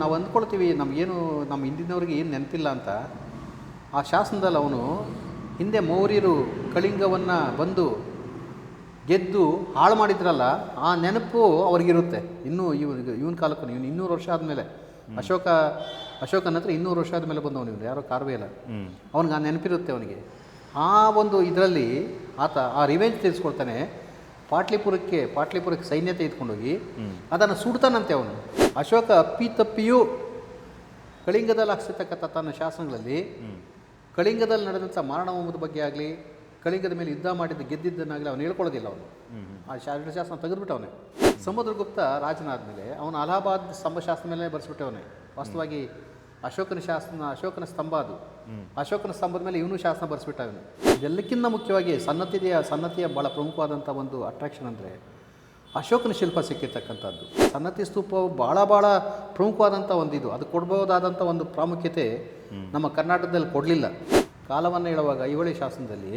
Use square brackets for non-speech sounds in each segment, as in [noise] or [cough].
ನಾವು ಅಂದ್ಕೊಳ್ತೀವಿ ನಮಗೇನು ನಮ್ಮ ಹಿಂದಿನವ್ರಿಗೆ ಏನು ನೆನಪಿಲ್ಲ ಅಂತ. ಆ ಶಾಸನದಲ್ಲಿ ಅವನು ಹಿಂದೆ ಮೌರ್ಯರು ಕಳಿಂಗವನ್ನು ಬಂದು ಗೆದ್ದು ಹಾಳು ಮಾಡಿದ್ರಲ್ಲ ಆ ನೆನಪು ಅವ್ರಿಗಿರುತ್ತೆ. ಇನ್ನೂ ಇವನ್ ಇವನ ಕಾಲಕ್ಕೂ ಇವನು ಇನ್ನೂರು ವರ್ಷ ಆದಮೇಲೆ. ಅಶೋಕ ಅಶೋಕನ ಹತ್ರ ಇನ್ನೂರು ವರ್ಷ ಆದಮೇಲೆ ಬಂದವನು ಇವನು ಯಾರೋ ಕಾರ್ವೇ ಇಲ್ಲ. ಅವನಿಗೆ ಆ ನೆನಪಿರುತ್ತೆ ಅವನಿಗೆ. ಆ ಒಂದು ಇದರಲ್ಲಿ ಆತ ಆ ರಿವೆಂಜ್ ತೀರಿಸ್ಕೊಳ್ತಾನೆ ಪಾಟ್ಲಿಪುರಕ್ಕೆ ಪಾಟ್ಲಿಪುರಕ್ಕೆ ಸೈನ್ಯ ತೆಗೆದುಕೊಂಡೋಗಿ ಅದನ್ನು ಸುಡ್ತಾನಂತೆ ಅವನು. ಅಶೋಕ ಅಪ್ಪಿ ತಪ್ಪಿಯೂ ಕಳಿಂಗದಲ್ಲಿ ಹಾಕ್ಸಿರ್ತಕ್ಕಂಥ ತನ್ನ ಶಾಸನಗಳಲ್ಲಿ ಕಳಿಂಗದಲ್ಲಿ ನಡೆದಂಥ ಮಾರಣಹೋಮದ ಬಗ್ಗೆ ಆಗಲಿ ಕಳಿಂಗದ ಮೇಲೆ ಯುದ್ಧ ಮಾಡಿದ್ದು ಗೆದ್ದಿದ್ದನ್ನಾಗಲಿ ಅವನು ಹೇಳ್ಕೊಳ್ಳೋದಿಲ್ಲ ಅವನು. ಆ ಶಾಸನ ಶಾಸನ ತೆಗೆದುಬಿಟ್ಟವನೆ ಸಮುದ್ರಗುಪ್ತ ರಾಜನಾದಮೇಲೆ ಅವನು ಅಲಹಾಬಾದ್ ಸ್ತಂಭಶಾಸ್ತ್ರ ಮೇಲೆ ಬರೆಸ್ಬಿಟ್ಟವನೇ. ವಾಸ್ತವವಾಗಿ ಅಶೋಕನ ಶಾಸನ ಅಶೋಕನ ಸ್ತಂಭ ಅದು. ಅಶೋಕನ ಸ್ತಂಭದ ಮೇಲೆ ಇವನು ಶಾಸನ ಬರೆಸ್ಬಿಟ್ಟ ಅವನು ಇದೆಲ್ಲಕ್ಕಿಂತ ಮುಖ್ಯವಾಗಿ ಸನ್ನತಿಯ ಸನ್ನತಿಯ ಭಾಳ ಪ್ರಮುಖವಾದಂಥ ಒಂದು ಅಟ್ರಾಕ್ಷನ್ ಅಂದರೆ ಅಶೋಕನ ಶಿಲ್ಪ ಸಿಕ್ಕಿರ್ತಕ್ಕಂಥದ್ದು. ಸನ್ನತಿ ಸ್ತೂಪವು ಭಾಳ ಭಾಳ ಪ್ರಮುಖವಾದಂಥ ಒಂದು ಇದು. ಅದು ಕೊಡ್ಬೋದಾದಂಥ ಒಂದು ಪ್ರಾಮುಖ್ಯತೆ ನಮ್ಮ ಕರ್ನಾಟಕದಲ್ಲಿ ಕೊಡಲಿಲ್ಲ. ಕಾಲವನ್ನು ಹೇಳುವಾಗ ಐಹೊಳೆ ಶಾಸನದಲ್ಲಿ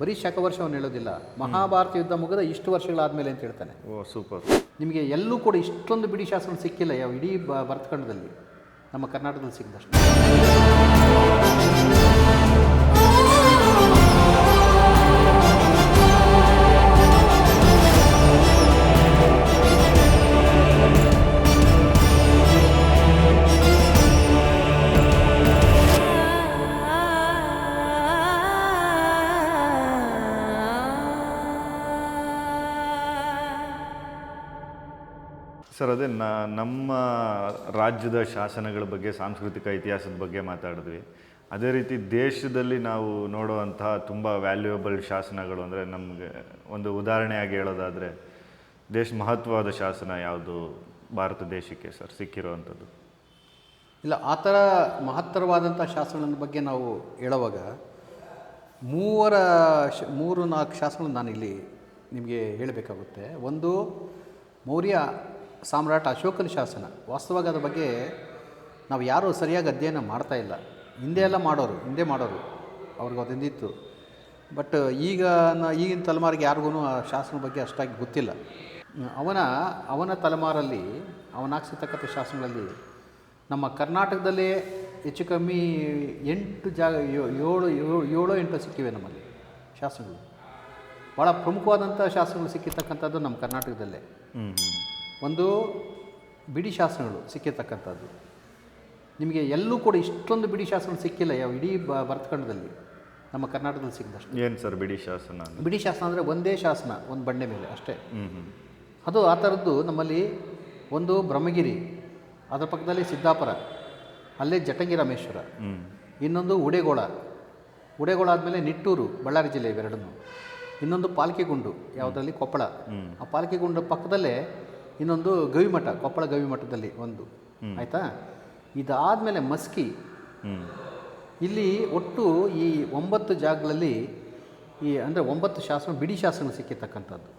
ಬರೀ ಶಕವರ್ಷವನ್ನು ಹೇಳೋದಿಲ್ಲ. ಮಹಾಭಾರತ ಯುದ್ಧ ಮುಗಿದ ಇಷ್ಟು ವರ್ಷಗಳಾದಮೇಲೆ ಅಂತ ಹೇಳ್ತಾನೆ. ಓ ಸೂಪರ್ ನಿಮಗೆ ಎಲ್ಲೂ ಕೂಡ ಇಷ್ಟೊಂದು ಬಿಡಿ ಶಾಸನ ಸಿಕ್ಕಿಲ್ಲ ಯಾವ ಇಡೀ ಭರತಖಂಡದಲ್ಲಿ. ನಮ್ಮ ಕರ್ನಾಟಕದಲ್ಲಿ ಸಿಕ್ಕಿದಷ್ಟು ನ, ನಮ್ಮ ರಾಜ್ಯದ ಶಾಸನಗಳ ಬಗ್ಗೆ, ಸಾಂಸ್ಕೃತಿಕ ಇತಿಹಾಸದ ಬಗ್ಗೆ ಮಾತಾಡಿದ್ವಿ. ಅದೇ ರೀತಿ ದೇಶದಲ್ಲಿ ನಾವು ನೋಡುವಂತಹ ತುಂಬ ವ್ಯಾಲ್ಯೂಯಬಲ್ ಶಾಸನಗಳು ಅಂದರೆ ನಮಗೆ ಒಂದು ಉದಾಹರಣೆಯಾಗಿ ಹೇಳೋದಾದರೆ, ದೇಶ ಮಹತ್ವವಾದ ಶಾಸನ ಯಾವುದು? ಭಾರತ ದೇಶಕ್ಕೆ ಸರ್, ಸಿಕ್ಕಿರುವಂಥದ್ದು. ಇಲ್ಲ, ಆ ಥರ ಮಹತ್ತರವಾದಂಥ ಶಾಸನದ ಬಗ್ಗೆ ನಾವು ಹೇಳುವಾಗ, ಮೂವರ ಶ, ಮೂರು ನಾಲ್ಕು ಶಾಸನಗಳು ನಾನಿಲ್ಲಿ ನಿಮಗೆ ಹೇಳಬೇಕಾಗುತ್ತೆ. ಒಂದು ಮೌರ್ಯ ಸಾಮ್ರಾಟ ಅಶೋಕನ ಶಾಸನ. ವಾಸ್ತವವಾಗಿ ಅದ್ರ ಬಗ್ಗೆ ನಾವು ಯಾರೂ ಸರಿಯಾಗಿ ಅಧ್ಯಯನ ಮಾಡ್ತಾ ಇಲ್ಲ. ಹಿಂದೆ ಎಲ್ಲ ಮಾಡೋರು, ಹಿಂದೆ ಮಾಡೋರು ಅವ್ರಿಗೆ ಅದೊಂದಿತ್ತು ಬಟ್ ಈಗ ಈಗಿನ ತಲೆಮಾರಿಗೆ ಯಾರಿಗೂ ಆ ಶಾಸನ ಬಗ್ಗೆ ಅಷ್ಟಾಗಿ ಗೊತ್ತಿಲ್ಲ. ಅವನ ಅವನ ತಲೆಮಾರಲ್ಲಿ, ಅವನ ಹಾಕ್ಸಿರ್ತಕ್ಕಂಥ ಶಾಸನಗಳಲ್ಲಿ ನಮ್ಮ ಕರ್ನಾಟಕದಲ್ಲೇ ಹೆಚ್ಚು ಕಮ್ಮಿ ಎಂಟು ಜಾಗ ಏಳು ಏಳು ಎಂಟು ಸಿಕ್ಕಿವೆ ನಮ್ಮಲ್ಲಿ ಶಾಸನಗಳು. ಭಾಳ ಪ್ರಮುಖವಾದಂಥ ಶಾಸನಗಳು ಸಿಕ್ಕಿರ್ತಕ್ಕಂಥದ್ದು ನಮ್ಮ ಕರ್ನಾಟಕದಲ್ಲೇ. ಒಂದು ಬಿಡಿ ಶಾಸನಗಳು ಸಿಕ್ಕಿರ್ತಕ್ಕಂಥದ್ದು. ನಿಮಗೆ ಎಲ್ಲೂ ಕೂಡ ಇಷ್ಟೊಂದು ಬಿಡಿ ಶಾಸನ ಸಿಕ್ಕಿಲ್ಲ ಯಾವ ಇಡೀ ಬ ಭರತಖಂಡದಲ್ಲಿ. ನಮ್ಮ ಕರ್ನಾಟಕದಲ್ಲಿ ಸಿಕ್ಕಿದಷ್ಟು. ಏನು ಸರ್ ಬಿಡಿ ಶಾಸನ ಬಿಡಿ ಶಾಸನ ಅಂದರೆ ಒಂದೇ ಶಾಸನ ಒಂದು ಬಂಡೆ ಮೇಲೆ ಅಷ್ಟೇ. ಅದು ಆ ಥರದ್ದು ನಮ್ಮಲ್ಲಿ ಒಂದು ಬ್ರಹ್ಮಗಿರಿ ಅದರ ಪಕ್ಕದಲ್ಲಿ ಸಿದ್ದಾಪುರ ಅಲ್ಲೇ ಜಟಂಗಿ ರಾಮೇಶ್ವರ ಇನ್ನೊಂದು ಉಡೆಗೋಳ. ಉಡೆಗೋಳ ಆದಮೇಲೆ ನಿಟ್ಟೂರು ಬಳ್ಳಾರಿ ಜಿಲ್ಲೆ ಇವೆರಡನ್ನು. ಇನ್ನೊಂದು ಪಾಲ್ಕಿಗುಂಡು ಯಾವುದರಲ್ಲಿ ಕೊಪ್ಪಳ. ಆ ಪಾಲ್ಕಿಗುಂಡು ಪಕ್ಕದಲ್ಲೇ ಇನ್ನೊಂದು ಗವಿಮಠ ಕೊಪ್ಪಳ ಗವಿಮಠದಲ್ಲಿ ಒಂದು. ಆಯಿತಾ? ಇದಾದಮೇಲೆ ಮಸ್ಕಿ. ಇಲ್ಲಿ ಒಟ್ಟು ಈ ಒಂಬತ್ತು ಜಾಗಗಳಲ್ಲಿ ಈ ಅಂದರೆ ಒಂಬತ್ತು ಶಾಸನ ಬಿಡಿ ಶಾಸನ ಸಿಕ್ಕಿರ್ತಕ್ಕಂಥದ್ದು.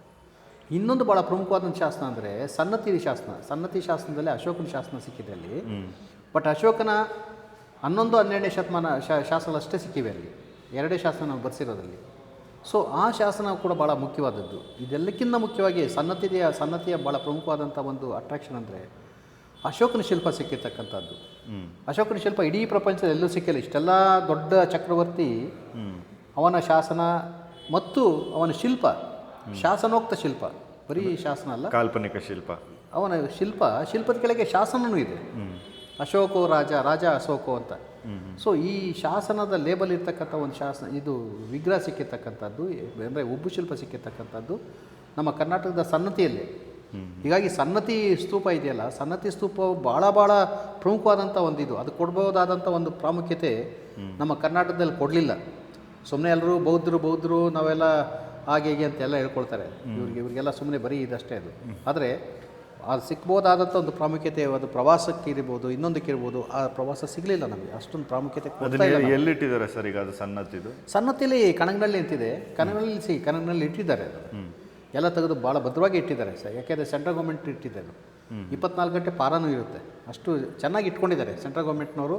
ಇನ್ನೊಂದು ಭಾಳ ಪ್ರಮುಖವಾದಂಥ ಶಾಸನ ಅಂದರೆ ಸನ್ನತಿ ಶಾಸನ. ಸನ್ನತಿ ಶಾಸನದಲ್ಲಿ ಅಶೋಕನ ಶಾಸನ ಸಿಕ್ಕಿದೆ ಅಲ್ಲಿ. ಬಟ್ ಅಶೋಕನ ಹನ್ನೊಂದು ಹನ್ನೆರಡನೇ ಶತಮಾನ ಶಾ ಶಾಸನ ಅಷ್ಟೇ ಸಿಕ್ಕಿವೆ ಅಲ್ಲಿ. ಎರಡೇ ಶಾಸನ ನಾವು ಬರ್ಸಿರೋದಲ್ಲಿ ಸೊ ಆ ಶಾಸನ ಕೂಡ ಭಾಳ ಮುಖ್ಯವಾದದ್ದು. ಇದೆಲ್ಲಕ್ಕಿಂತ ಮುಖ್ಯವಾಗಿ ಸನ್ನತಿಯ ಸನ್ನತಿಯ ಭಾಳ ಪ್ರಮುಖವಾದಂಥ ಒಂದು ಅಟ್ರಾಕ್ಷನ್ ಅಂದರೆ ಅಶೋಕನ ಶಿಲ್ಪ ಸಿಕ್ಕಿರ್ತಕ್ಕಂಥದ್ದು. ಅಶೋಕನ ಶಿಲ್ಪ ಇಡೀ ಪ್ರಪಂಚದಲ್ಲಿ ಎಲ್ಲೂ ಸಿಕ್ಕಿಲ್ಲ. ಇಷ್ಟೆಲ್ಲ ದೊಡ್ಡ ಚಕ್ರವರ್ತಿ ಅವನ ಶಾಸನ ಮತ್ತು ಅವನ ಶಿಲ್ಪ ಶಾಸನೋಕ್ತ ಶಿಲ್ಪ. ಬರೀ ಶಾಸನ ಅಲ್ಲ. ಕಾಲ್ಪನಿಕ ಶಿಲ್ಪ. ಅವನ ಶಿಲ್ಪ ಶಿಲ್ಪದ ಕೆಳಗೆ ಶಾಸನವೂ ಇದೆ. ಅಶೋಕೋ ರಾಜ ರಾಜ ಅಶೋಕೋ ಅಂತ. ಸೊ ಈ ಶಾಸನದ ಲೇಬಲ್ ಇರ್ತಕ್ಕಂಥ ಒಂದು ಶಾಸನ ಇದು ವಿಗ್ರಹ ಸಿಕ್ಕಿರ್ತಕ್ಕಂಥದ್ದು ಅಂದರೆ ಉಬ್ಬು ಶಿಲ್ಪ ಸಿಕ್ಕಿರ್ತಕ್ಕಂಥದ್ದು ನಮ್ಮ ಕರ್ನಾಟಕದ ಸನ್ನತಿಯಲ್ಲಿ. ಹೀಗಾಗಿ ಸನ್ನತಿ ಸ್ತೂಪ ಇದೆಯಲ್ಲ ಸನ್ನತಿ ಸ್ತೂಪ ಭಾಳ ಭಾಳ ಪ್ರಮುಖವಾದಂಥ ಒಂದು ಇದು ಅದು ಕೊಡ್ಬೋದಾದಂಥ ಒಂದು ಪ್ರಾಮುಖ್ಯತೆ ನಮ್ಮ ಕರ್ನಾಟಕದಲ್ಲಿ ಕೊಡಲಿಲ್ಲ. ಸುಮ್ಮನೆ ಎಲ್ಲರೂ ಬೌದ್ಧರು ಬೌದ್ಧರು ನಾವೆಲ್ಲ ಹಾಗೆ ಹೀಗೆ ಅಂತೆಲ್ಲ ಹೇಳ್ಕೊಳ್ತಾರೆ. ಇವ್ರಿಗೆ ಇವರಿಗೆಲ್ಲ ಸುಮ್ಮನೆ ಬರೀ ಇದಷ್ಟೇ ಅದು. ಆದರೆ ಅದು ಸಿಕ್ಬೋದಾದಂಥ ಒಂದು ಪ್ರಾಮುಖ್ಯತೆ ಅದು ಪ್ರವಾಸಕ್ಕೆ ಇರ್ಬೋದು ಇನ್ನೊಂದಕ್ಕೆ ಇರ್ಬೋದು ಆ ಪ್ರವಾಸ ಸಿಗಲಿಲ್ಲ ನಮಗೆ. ಅಷ್ಟೊಂದು ಪ್ರಾಮುಖ್ಯತೆ ಎಲ್ಲಿಟ್ಟಿದ್ದಾರೆ ಸರ್ ಈಗ ಅದು ಸಣ್ಣತ್ತಿದು ಸನ್ನತಿಲಿ ಕನಗನಹಳ್ಳಿ ಅಂತಿದೆ ಕನಗನಹಳ್ಳಿ ಸಿ ಕನಗನಹಳ್ಳಿ ಇಟ್ಟಿದ್ದಾರೆ ಅದು. ಎಲ್ಲ ತೆಗೆದು ಭಾಳ ಭದ್ರವಾಗಿ ಇಟ್ಟಿದ್ದಾರೆ ಸರ್. ಯಾಕೆಂದರೆ ಸೆಂಟ್ರಲ್ ಗೌರ್ಮೆಂಟ್ ಇಟ್ಟಿದೆ ಅದು. ಇಪ್ಪತ್ನಾಲ್ಕು ಗಂಟೆ ಪಾರಾನೂ ಇರುತ್ತೆ. ಅಷ್ಟು ಚೆನ್ನಾಗಿ ಇಟ್ಕೊಂಡಿದ್ದಾರೆ ಸೆಂಟ್ರಲ್ ಗೌರ್ಮೆಂಟ್ನವರು.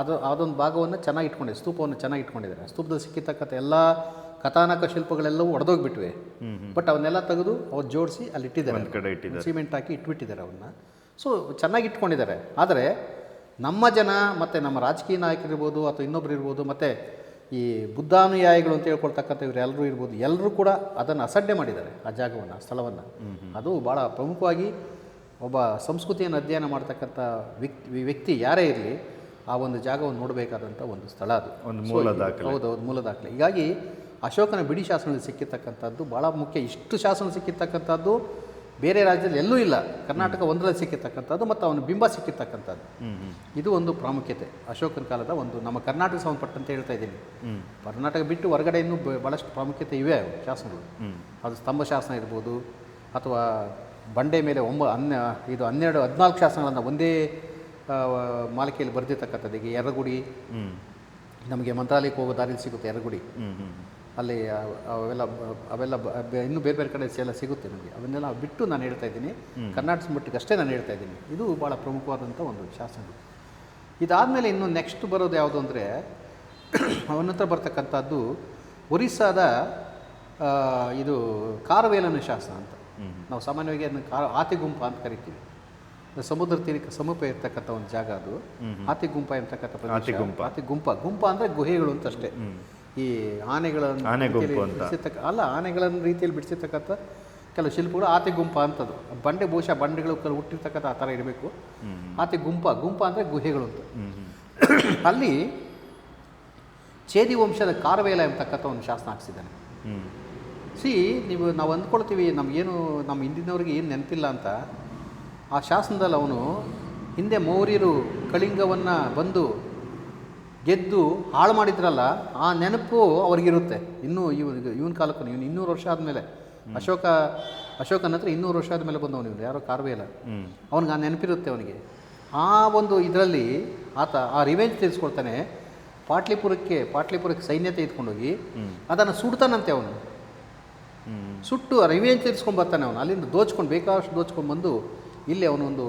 ಅದು ಅದೊಂದು ಭಾಗವನ್ನು ಚೆನ್ನಾಗಿ ಇಟ್ಕೊಂಡಿದ್ದಾರೆ. ಸ್ತೂಪವನ್ನು ಚೆನ್ನಾಗಿ ಇಟ್ಕೊಂಡಿದ್ದಾರೆ. ಸ್ತೂಪದಲ್ಲಿ ಸಿಕ್ಕಿರ್ತಕ್ಕಂಥ ಎಲ್ಲ ಕಥಾನಕ ಶಿಲ್ಪಗಳೆಲ್ಲವೂ ಒಡೆದೋಗ್ಬಿಟ್ವೆ. ಬಟ್ ಅವನ್ನೆಲ್ಲ ತೆಗೆದು ಅವ್ರು ಜೋಡಿಸಿ ಅಲ್ಲಿ ಇಟ್ಟಿದ್ದಾರೆ. ಸಿಮೆಂಟ್ ಹಾಕಿ ಇಟ್ಬಿಟ್ಟಿದ್ದಾರೆ ಅವನ್ನ ಸೊ ಚೆನ್ನಾಗಿ ಇಟ್ಕೊಂಡಿದ್ದಾರೆ. ಆದರೆ ನಮ್ಮ ಜನ ಮತ್ತು ನಮ್ಮ ರಾಜಕೀಯ ನಾಯಕರಿರ್ಬೋದು ಅಥವಾ ಇನ್ನೊಬ್ರು ಇರ್ಬೋದು ಮತ್ತು ಈ ಬುದ್ಧಾನುಯಾಯಿಗಳು ಅಂತ ಹೇಳ್ಕೊಳ್ತಕ್ಕಂಥ ಇವ್ರು ಎಲ್ಲರೂ ಇರ್ಬೋದು ಎಲ್ಲರೂ ಕೂಡ ಅದನ್ನು ಅಸಡ್ಡೆ ಮಾಡಿದ್ದಾರೆ ಆ ಜಾಗವನ್ನು ಸ್ಥಳವನ್ನು. ಅದು ಭಾಳ ಪ್ರಮುಖವಾಗಿ ಒಬ್ಬ ಸಂಸ್ಕೃತಿಯನ್ನು ಅಧ್ಯಯನ ಮಾಡ್ತಕ್ಕಂಥ ವ್ಯಕ್ತಿ ವ್ಯಕ್ತಿ ಯಾರೇ ಇರಲಿ ಆ ಒಂದು ಜಾಗವನ್ನು ನೋಡಬೇಕಾದಂಥ ಒಂದು ಸ್ಥಳ ಅದು. ಒಂದು ಮೂಲ ದಾಖಲೆ. ಹೌದು ಹೌದು ಮೂಲ ದಾಖಲೆ. ಹೀಗಾಗಿ ಅಶೋಕನ ಬಿಡಿ ಶಾಸನದಲ್ಲಿ ಸಿಕ್ಕಿರ್ತಕ್ಕಂಥದ್ದು ಭಾಳ ಮುಖ್ಯ. ಇಷ್ಟು ಶಾಸನ ಸಿಕ್ಕಿರ್ತಕ್ಕಂಥದ್ದು ಬೇರೆ ರಾಜ್ಯದಲ್ಲಿ ಎಲ್ಲೂ ಇಲ್ಲ. ಕರ್ನಾಟಕ ಒಂದರಲ್ಲಿ ಸಿಕ್ಕಿರ್ತಕ್ಕಂಥದ್ದು ಮತ್ತು ಅವನ ಬಿಂಬ ಸಿಕ್ಕಿರ್ತಕ್ಕಂಥದ್ದು. ಇದು ಒಂದು ಪ್ರಾಮುಖ್ಯತೆ. ಅಶೋಕನ ಕಾಲದ ಒಂದು ನಮ್ಮ ಕರ್ನಾಟಕ ಸಂಬಂಧಪಟ್ಟಂತ ಹೇಳ್ತಾ ಇದ್ದೀನಿ. ಕರ್ನಾಟಕ ಬಿಟ್ಟು ಹೊರಗಡೆ ಇನ್ನೂ ಭಾಳಷ್ಟು ಪ್ರಾಮುಖ್ಯತೆ ಇವೆ ಅವು ಶಾಸನಗಳು. ಅದು ಸ್ತಂಭ ಶಾಸನ ಇರ್ಬೋದು ಅಥವಾ ಬಂಡೆ ಮೇಲೆ ಒಂಬ ಹನ್ನೆ ಇದು ಹನ್ನೆರಡು ಹದಿನಾಲ್ಕು ಶಾಸನಗಳನ್ನು ಒಂದೇ ಮಾಲಿಕೆಯಲ್ಲಿ ಬರೆದಿರ್ತಕ್ಕಂಥದ್ದು. ಈಗ ಎರಗುಡಿ ನಮಗೆ ಮಂತ್ರಾಲಯಕ್ಕೆ ಹೋಗೋ ದಾರಿಲಿ ಸಿಗುತ್ತೆ ಎರಗುಡಿ ಅಲ್ಲಿ ಅವೆಲ್ಲ ಅವೆಲ್ಲ ಇನ್ನೂ ಬೇರೆ ಬೇರೆ ಕಡೆ ಎಲ್ಲ ಸಿಗುತ್ತೆ ನನಗೆ ಅವನ್ನೆಲ್ಲ ಬಿಟ್ಟು ನಾನು ಹೇಳ್ತಾ ಇದ್ದೀನಿ. ಕರ್ನಾಟಕ ಮಟ್ಟಿಗೆ ಅಷ್ಟೇ ನಾನು ಹೇಳ್ತಾ ಇದ್ದೀನಿ. ಇದು ಭಾಳ ಪ್ರಮುಖವಾದಂಥ ಒಂದು ಶಾಸನ. ಇದಾದಮೇಲೆ ಇನ್ನು ನೆಕ್ಸ್ಟ್ ಬರೋದು ಯಾವುದು ಅಂದರೆ ಅವನ ಹತ್ರ ಬರ್ತಕ್ಕಂಥದ್ದು ಒರಿಸ್ಸಾದ ಇದು ಕಾರವೇಲನ ಶಾಸನ ಅಂತ. ನಾವು ಸಾಮಾನ್ಯವಾಗಿ ಅದನ್ನು ಕಾ ಆತಿಗುಂಪ ಅಂತ ಕರಿತೀವಿ. ಸಮುದ್ರ ತೀರಕ್ಕೆ ಸಮೀಪ ಇರ್ತಕ್ಕಂಥ ಒಂದು ಜಾಗ ಅದು. ಆತಿಗುಂಪ ಇರ್ತಕ್ಕಂಥ ಪ್ರದೇಶ. ಆತಿಗುಂಪ. ಆತಿಗುಂಪ. ಗುಂಪ ಅಂದರೆ ಗುಹೆಗಳು ಅಂತ ಅಷ್ಟೇ. ಈ ಆನೆಗಳನ್ನು ಆನೆ ಗುಂಪು ಅಂತ. ಬಿಡಿಸಿರ್ತಕ್ಕ ಅಲ್ಲ ಆನೆಗಳನ್ನು ರೀತಿಯಲ್ಲಿ ಬಿಡಿಸಿರ್ತಕ್ಕಂಥ ಕೆಲವು ಶಿಲ್ಪಗಳು ಆತೆ ಗುಂಪ ಅಂತದ್ದು ಬಂಡೆ ಬಹುಶಃ ಬಂಡೆಗಳು ಕೆಲವು ಹುಟ್ಟಿರ್ತಕ್ಕಂಥ ಆ ಥರ ಇರಬೇಕು. ಆತೆ ಗುಂಪ ಗುಂಪ ಅಂದರೆ ಗುಹೆಗಳು ಅಂತ. [coughs] ಅಲ್ಲಿ ಚೇದಿ ವಂಶದ ಕಾರವೇಲ ಎಂಬತಕ್ಕಂಥ ಒಂದು ಶಾಸನ ಹಾಕ್ಸಿದ್ದಾನೆ. ಸಿ ನೀವು ನಾವು ಅಂದ್ಕೊಳ್ತೀವಿ ನಮಗೇನು ನಮ್ಮ ಹಿಂದಿನವ್ರಿಗೆ ಏನು ನೆನಪಿಲ್ಲ ಅಂತ. ಆ ಶಾಸನದಲ್ಲಿ ಅವನು ಹಿಂದೆ ಮೌರ್ಯರು ಕಳಿಂಗವನ್ನು ಬಂದು ಗೆದ್ದು ಹಾಳು ಮಾಡಿದ್ರಲ್ಲ ಆ ನೆನಪು ಅವ್ರಿಗಿರುತ್ತೆ. ಇನ್ನೂ ಇವನ್ ಇವನ ಕಾಲಕ್ಕೂ ಇವನು ಇನ್ನೂರು ವರ್ಷ ಆದಮೇಲೆ ಅಶೋಕ ಅಶೋಕನ ಹತ್ರ ಇನ್ನೂರು ವರ್ಷ ಆದಮೇಲೆ ಬಂದವನು ಇವನು ಯಾರೋ ಇಲ್ಲ ಅವನಿಗೆ ಆ ನೆನಪಿರುತ್ತೆ ಅವನಿಗೆ. ಆ ಒಂದು ಇದರಲ್ಲಿ ಆತ ಆ ರಿವೆಂಜ್ ತೀರಿಸ್ಕೊಳ್ತಾನೆ ಪಾಟ್ಲಿಪುರಕ್ಕೆ ಪಾಟ್ಲಿಪುರಕ್ಕೆ ಸೈನ್ಯ ತೆಗೆದುಕೊಂಡೋಗಿ ಅದನ್ನು ಸುಡ್ತಾನಂತೆ ಅವನು. ಸುಟ್ಟು ರಿವೆಂಜ್ ತೀರಿಸ್ಕೊಂಡು ಬರ್ತಾನೆ ಅವನು. ಅಲ್ಲಿಂದ ದೋಚ್ಕೊಂಡು ಬೇಕಾದಷ್ಟು ದೋಚ್ಕೊಂಡು ಬಂದು ಇಲ್ಲಿ ಅವನೊಂದು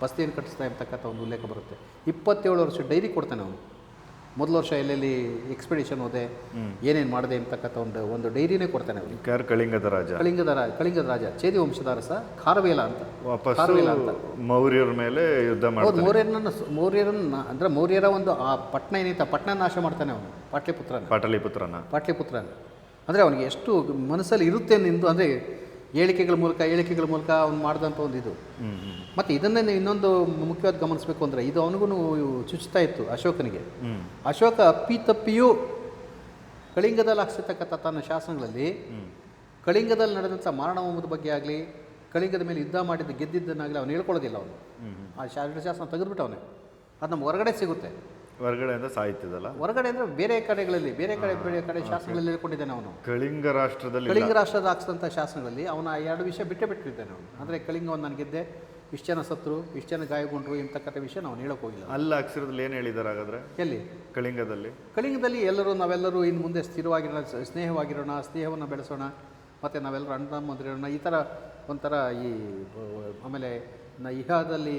ಬಸ್ತಿಯನ್ನು ಕಟ್ಟಿಸ್ತಾ ಇರ್ತಕ್ಕಂಥ ಒಂದು ಉಲ್ಲೇಖ ಬರುತ್ತೆ. ಇಪ್ಪತ್ತೇಳು ವರ್ಷ ಡೈರಿ ಕೊಡ್ತಾನೆ ಅವನು. ಮೊದಲ ವರ್ಷ ಎಲ್ಲೆಲ್ಲಿ ಎಕ್ಸ್ಪೆಡಿಷನ್ ಹೋದೆ ಏನೇನು ಮಾಡಿದೆ ಅಂತಕ್ಕಂಥ ಒಂದು ಒಂದು ಡೈರಿನೇ ಕೊಡ್ತಾನೆ ಯಾರು ಕಳಿಂಗದ ರಾಜ. ಕಳಿಂಗದ ರಾಜ ಕಳಿಂಗದ ರಾಜ ಚೇದಿ ವಂಶದ ಅರಸ ಖಾರವೇಲ ಅಂತ. ವಾಪಸ್ ಖಾರವೇಲ ಅಂತ. ಮೌರ್ಯರ ಮೇಲೆ ಯುದ್ಧ ಹೌದು ಮಾಡ್ತಾರೆ ಮೌರ್ಯರನ್ನ ಮೌರ್ಯರನ್ನ ಅಂದರೆ ಮೌರ್ಯರ ಒಂದು ಆ ಪಟ್ಟಣ ಏನೈತೆ ಆ ಪಟ್ಟಣ ನಾಶ ಮಾಡ್ತಾನೆ ಅವನು ಪಾಟ್ಲಿಪುತ್ರನ. ಪಾಟಲಿಪುತ್ರನ. ಪಾಟ್ಲಿಪುತ್ರನ. ಅಂದರೆ ಅವನಿಗೆ ಎಷ್ಟು ಮನಸ್ಸಲ್ಲಿ ಇರುತ್ತೆ ನಿಂದು ಅಂದರೆ ಹೇಳಿಕೆಗಳ ಮೂಲಕ ಹೇಳಿಕೆಗಳ ಮೂಲಕ ಅವ್ನು ಮಾಡಿದಂಥ ಒಂದು ಇದು. ಮತ್ತು ಇದನ್ನೇ ಇನ್ನೊಂದು ಮುಖ್ಯವಾಗಿ ಗಮನಿಸಬೇಕು ಅಂದರೆ ಇದು ಅವನಿಗೂ ಚುಚ್ಚುತ್ತಾ ಇತ್ತು ಅಶೋಕನಿಗೆ. ಅಶೋಕ ಅಪ್ಪಿ ತಪ್ಪಿಯೂ ಕಳಿಂಗದಲ್ಲಿ ಹಾಕ್ಸಿರ್ತಕ್ಕಂಥ ತನ್ನ ಶಾಸನಗಳಲ್ಲಿ ಕಳಿಂಗದಲ್ಲಿ ನಡೆದಂಥ ಮಾರಣಹೋಮದ ಬಗ್ಗೆ ಆಗಲಿ ಕಳಿಂಗದ ಮೇಲೆ ಯುದ್ಧ ಮಾಡಿದ್ದು ಗೆದ್ದಿದ್ದನ್ನಾಗಲಿ ಅವನು ಹೇಳ್ಕೊಳ್ಳೋದಿಲ್ಲ ಅವನು. ಆ ಶಾಸನ ತೆಗೆದುಬಿಟ್ಟವನೇ. ಅದು ನಮ್ಗೆ ಹೊರಗಡೆ ಸಿಗುತ್ತೆ. ಹೊರಗಡೆಯಿಂದ ಸಾಯ್ತಿದಲ್ಲ ಹೊರಗಡೆ ಅಂದರೆ ಬೇರೆ ಕಡೆಗಳಲ್ಲಿ ಬೇರೆ ಕಡೆ ಬೇರೆ ಕಡೆ ಶಾಸನಗಳಲ್ಲಿ ಕೊಟ್ಟಿದ್ದಾನೆ ಅವನು. ಕಳಿಂಗ ರಾಷ್ಟ್ರದಲ್ಲಿ. ಕಳಿಂಗ ರಾಷ್ಟ್ರದ ಹಾಕ್ಸಿದಂಥ ಶಾಸನಗಳಲ್ಲಿ ಅವನ ಎರಡು ವಿಷಯ ಬಿಟ್ಟೇ ಬಿಟ್ಟಿದ್ದಾನೆ ಅವನು. ಅಂದರೆ ಕಳಿಂಗವನ್ನು ನನಗೆ ಗೆದ್ದೆ ಇಷ್ಟು ಜನ ಸತ್ರು ಇಷ್ಟು ಜನ ಗಾಯಗೊಂಡ್ರು ಎಂತಕ್ಕಂಥ ವಿಷಯ ನಾವು ಹೇಳೋಕೆ ಹೋಗಿಲ್ಲ. ಅಲ್ಲ ಅಕ್ಷರದಲ್ಲಿ ಏನು ಹೇಳಿದ್ದಾರೆ ಹಾಗಾದ್ರೆ? ಎಲ್ಲಿ? ಕಳಿಂಗದಲ್ಲಿ. ಕಳಿಂಗದಲ್ಲಿ ಎಲ್ಲರೂ ನಾವೆಲ್ಲರೂ ಇನ್ನು ಮುಂದೆ ಸ್ಥಿರವಾಗಿರೋಣ ಸ್ನೇಹವಾಗಿರೋಣ ಸ್ನೇಹವನ್ನು ಬೆಳೆಸೋಣ ಮತ್ತು ನಾವೆಲ್ಲರೂ ಅಣ್ಣ ಮಂದಿರೋಣ ಈ ಥರ ಒಂಥರ ಈ ಆಮೇಲೆ ನ ಇಹದಲ್ಲಿ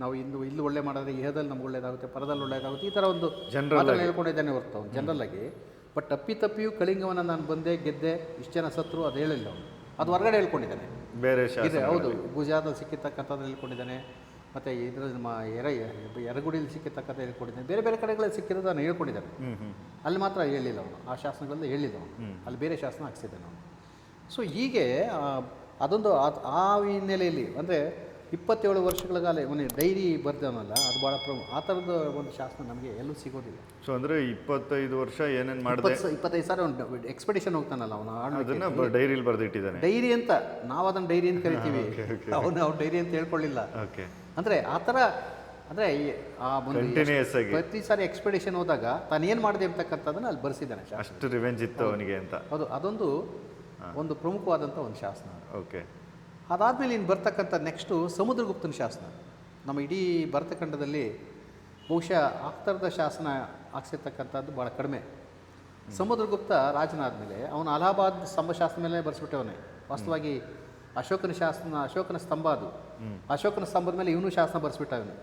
ನಾವು ಇಂದು ಇಲ್ಲಿ ಒಳ್ಳೆ ಮಾಡಿದ್ರೆ ಇಹದಲ್ಲಿ ನಮ್ಗೆ ಒಳ್ಳೇದಾಗುತ್ತೆ ಪರದಲ್ಲಿ ಒಳ್ಳೇದಾಗುತ್ತೆ ಈ ಥರ ಒಂದು ಜನರಲ್ಲಿ ಹೇಳ್ಕೊಂಡಿದ್ದಾನೆ ಹೊರತು ಅವ್ನು ಜನರಲ್ ಆಗಿ. ಬಟ್ ತಪ್ಪಿ ತಪ್ಪಿಯೂ ಕಳಿಂಗವನ್ನು ನಾನು ಬಂದೆ ಗೆದ್ದೆ ಇಷ್ಟು ಜನ ಸತ್ರು ಅದು ಹೇಳಿಲ್ಲ ಅವನು. ಅದು ಹೊರಗಡೆ ಹೇಳ್ಕೊಂಡಿದ್ದಾನೆ. ಬೇರೆ ಇದೆ ಹೌದು ಗುಜರಾತಲ್ಲಿ ಸಿಕ್ಕಿರ್ತಕ್ಕಂಥದ್ದು ಹೇಳ್ಕೊಂಡಿದ್ದಾನೆ. ಮತ್ತು ಇದ್ರ ನಮ್ಮ ಎರ ಎರಗುಡಿಯಲ್ಲಿ ಸಿಕ್ಕಿರ್ತಕ್ಕಂಥ ಹೇಳ್ಕೊಂಡಿದ್ದಾನೆ. ಬೇರೆ ಬೇರೆ ಕಡೆಗಳಲ್ಲಿ ಸಿಕ್ಕಿರೋದು ನಾನು ಹೇಳ್ಕೊಂಡಿದ್ದಾನೆ. ಅಲ್ಲಿ ಮಾತ್ರ ಹೇಳಿಲ್ಲ ಅವನು ಆ ಶಾಸನಗಳಲ್ಲಿ ಹೇಳಿಲ್ಲ ಅವನು. ಅಲ್ಲಿ ಬೇರೆ ಶಾಸನ ಹಾಕ್ಸಿದ್ದಾನೆ ಅವನು. ಸೊ ಹೀಗೆ ಅದೊಂದು ಆ ಹಿನ್ನೆಲೆಯಲ್ಲಿ ಅಂದರೆ ಇಪ್ಪತ್ತೇಳು ವರ್ಷಗಳ ಕಾಲ ಇವನು ಡೈರಿ ಬರ್ದವನಲ್ಲ ಅದು ಭಾಳ ಪ್ರಮುಖ ಆ ಥರದ ಒಂದು ಶಾಸನ ನಮಗೆ ಎಲ್ಲೂ ಸಿಗೋದಿಲ್ಲ. ಸೊ ಅಂದ್ರೆ ಇಪ್ಪತ್ತೈದು ವರ್ಷ ಏನೇನು ಮಾಡಿದೆ? ಇಪ್ಪತ್ತೈದು ಸಾವಿರ ಒಂದು ಎಕ್ಸ್ಪೆಡಿಷನ್ ಹೋಗ್ತಾನಲ್ಲ ಅವನು ಅದನ್ನು ಡೈರಿಲಿ ಬರೆದಿಟ್ಟಿದ್ದಾನೆ. ಡೈರಿ ಅಂತ ನಾವು ಅದನ್ನು ಡೈರಿ ಅಂತ ಕರಿತೀವಿ. [laughs] ಅವನು ಅವ್ನು ಡೈರಿ ಅಂತ ಹೇಳ್ಕೊಳ್ಳಿಲ್ಲ. ಓಕೆ ಅಂದರೆ ಆ ಥರ ಅಂದರೆ ಆ ಒಂದು ಕಂಟಿನ್ಯೂಸ್ ಆಗಿ. ಪ್ರತಿ ಸಾರಿ ಎಕ್ಸ್ಪೆಡಿಷನ್ ಹೋದಾಗ ತಾನು ಏನು ಮಾಡಿದೆ ಅಂತಕ್ಕಂಥದ್ದನ್ನು ಅಲ್ಲಿ ಬರೆಸಿದ್ದಾನೆ ಅಷ್ಟು ರಿವೆಂಜ್ ಇತ್ತು ಅವನಿಗೆ ಅಂತ. ಹೌದು ಅದೊಂದು ಒಂದು ಪ್ರಮುಖವಾದಂಥ ಒಂದು ಶಾಸನ. ಓಕೆ ಅದಾದಮೇಲೆ ಇನ್ನು ಬರ್ತಕ್ಕಂಥ ನೆಕ್ಸ್ಟು ಸಮುದ್ರಗುಪ್ತನ ಶಾಸನ. ನಮ್ಮ ಇಡೀ ಭರತಖಂಡದಲ್ಲಿ ಬಹುಶಃ ಆ ಥರದ ಶಾಸನ ಹಾಕ್ಸಿರ್ತಕ್ಕಂಥದ್ದು ಭಾಳ ಕಡಿಮೆ. ಸಮುದ್ರಗುಪ್ತ ರಾಜನಾದಮೇಲೆ ಅವನು ಅಲಹಾಬಾದ್ ಸ್ತಂಭ ಶಾಸನ ಮೇಲೆ ಬರೆಸ್ಬಿಟ್ಟವನೇ. ವಾಸ್ತವಾಗಿ ಅಶೋಕನ ಶಾಸನ ಅಶೋಕನ ಸ್ತಂಭ ಅದು. ಅಶೋಕನ ಸ್ತಂಭದ ಮೇಲೆ ಇವನು ಶಾಸನ ಬರೆಸ್ಬಿಟ್ಟವನು.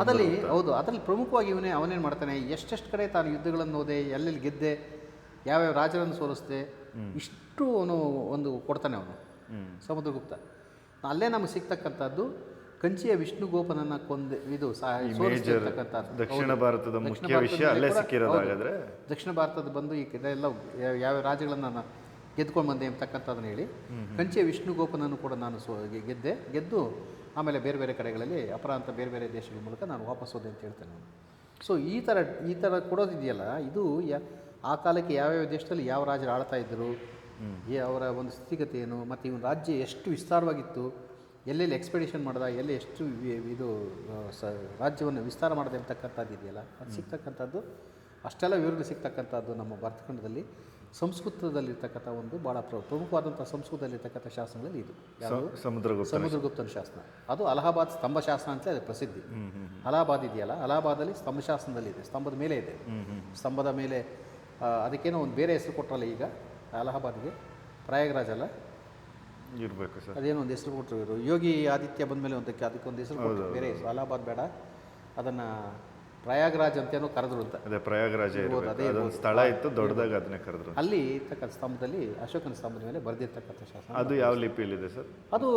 ಅದರಲ್ಲಿ ಹೌದು ಅದರಲ್ಲಿ ಪ್ರಮುಖವಾಗಿ ಇವನೇ ಅವನೇನು ಮಾಡ್ತಾನೆ ಎಷ್ಟೆಷ್ಟು ಕಡೆ ತಾನು ಯುದ್ಧಗಳನ್ನು ಓದೆ ಎಲ್ಲೆಲ್ಲಿ ಗೆದ್ದೆ ಯಾವ್ಯಾವ ರಾಜರನ್ನು ಸೋಲಿಸ್ದೆ ಇಷ್ಟು ಅವನು ಒಂದು ಕೊಡ್ತಾನೆ ಅವನು. ಸಮುದ್ರಗುಪ್ತ. ಅಲ್ಲೇ ನಮಗೆ ಸಿಗ್ತಕ್ಕಂಥದ್ದು ಕಂಚಿಯ ವಿಷ್ಣು ಗೋಪನನ್ನ ಕೊಂದ ಇದು. ದಕ್ಷಿಣ. ಭಾರತದ ಮುಖ್ಯ ವಿಷಯ ಅಲ್ಲೇ ಕೂಡ- ಸಿಕ್ಕಿರೋದು ಹೌದು. ಹಾಗಾದ್ರೆ ದಕ್ಷಿಣ ಭಾರತದ ಬಂದು ಈ ಎಲ್ಲ ಯಾವ ರಾಜ್ಯಗಳನ್ನು ನಾನು ಗೆದ್ಕೊಂಡು ಬಂದೆ ಅಂತಕ್ಕಂಥದ್ದನ್ನು ಹೇಳಿ. ಕಂಚಿಯ ವಿಷ್ಣು ಗೋಪನನ್ನು ಕೂಡ ನಾನು ಸೊ ಗೆದ್ದೆ. ಗೆದ್ದು ಆಮೇಲೆ ಬೇರೆ ಬೇರೆ ಕಡೆಗಳಲ್ಲಿ ಅಪರಾಂತ ಬೇರೆ ಬೇರೆ ದೇಶಗಳ ಮೂಲಕ ನಾನು ವಾಪಸ್ ಹೋದೆ ಅಂತ ಹೇಳ್ತೇನೆ ನಾನು. ಸೊ ಈ ಥರ ಈ ಥರ ಕೊಡೋದಿದೆಯಲ್ಲ ಇದು ಯಾ ಆ ಕಾಲಕ್ಕೆ ಯಾವ್ಯಾವ ದೇಶದಲ್ಲಿ ಯಾವ ರಾಜರು ಆಳ್ತಾ ಇದ್ದರು ಈ ಅವರ ಒಂದು ಸ್ಥಿತಿಗತಿ ಏನು ಮತ್ತು ಇವನ ರಾಜ್ಯ ಎಷ್ಟು ವಿಸ್ತಾರವಾಗಿತ್ತು ಎಲ್ಲೆಲ್ಲಿ ಎಕ್ಸ್ಪೆಡಿಷನ್ ಮಾಡ್ದ ಎಲ್ಲಿ ಎಷ್ಟು ಇದು ಸ ರಾಜ್ಯವನ್ನು ವಿಸ್ತಾರ ಮಾಡಿದೆ ಅಂತಕ್ಕಂಥದ್ದು ಇದೆಯಲ್ಲ ಅದು ಸಿಗ್ತಕ್ಕಂಥದ್ದು ಅಷ್ಟೆಲ್ಲ ವಿವರಣೆ ಸಿಗ್ತಕ್ಕಂಥದ್ದು ನಮ್ಮ ಭಾರತಖಂಡದಲ್ಲಿ ಸಂಸ್ಕೃತದಲ್ಲಿರ್ತಕ್ಕಂಥ ಒಂದು ಭಾಳ ಪ್ರ ಪ್ರಮುಖವಾದಂಥ ಸಂಸ್ಕೃತದಲ್ಲಿರ್ತಕ್ಕಂಥ ಶಾಸನಗಳಲ್ಲಿ ಇದು. ಸಮುದ್ರಗುಪ್ತ ಸಮುದ್ರಗುಪ್ತನ ಶಾಸನ. ಅದು ಅಲಹಾಬಾದ್ ಸ್ತಂಭ ಶಾಸನ ಅಂತಲೇ ಅದು ಪ್ರಸಿದ್ಧಿ. ಅಲಹಾಬಾದ್ ಇದೆಯಲ್ಲ ಅಲಹಾಬಾದಲ್ಲಿ ಸ್ತಂಭ ಶಾಸನದಲ್ಲಿದೆ ಸ್ತಂಭದ ಮೇಲೆ ಇದೆ. ಸ್ತಂಭದ ಮೇಲೆ ಅದಕ್ಕೇನೋ ಒಂದು ಬೇರೆ ಹೆಸರು ಕೊಟ್ಟರಲ್ಲ ಈಗ. ಅಲಹಾಬಾದ್ಗೆ ಪ್ರಯಾಗರಾಜ್ ಅಲ್ಲ? ಇರಬೇಕು ಸರ್. ಅದೇನೋ ಒಂದು ಹೆಸರು ಕೊಟ್ಟರು ಇವರು. ಯೋಗಿ ಆದಿತ್ಯ ಬಂದ ಮೇಲೆ ಒಂದಕ್ಕೆ ಅದಕ್ಕೊಂದು ಹೆಸರು ಕೊಟ್ಟರು ಬೇರೆ ಹೆಸರು. ಅಲಹಾಬಾದ್ ಬೇಡ. ಅದನ್ನು ಪ್ರಯಾಗರಾಜ್ ಅಂತೇನೋ ಕರೆದ್ರು ಅಂತ. ಅದೇ ಪ್ರಯಾಗರಾಜ್ ಇರ್ಬೋದು, ಅದೇ ಅದೊಂದು ಸ್ಥಳ ಇತ್ತು ದೊಡ್ಡದಾಗ ಅದನ್ನೇ ಕರೆದ್ರು ಅಲ್ಲಿ ಇರ್ತಕ್ಕಂಥ ಸ್ತಂಭದಲ್ಲಿ ಅಶೋಕನ ಸ್ತಂಭದ ಮೇಲೆ ಬರೆದಿರ್ತಕ್ಕಂಥ ಶಾಸನ. ಅದು ಯಾವ ಲಿಪಿಯಲ್ಲಿದೆ ಸರ್? ಅದು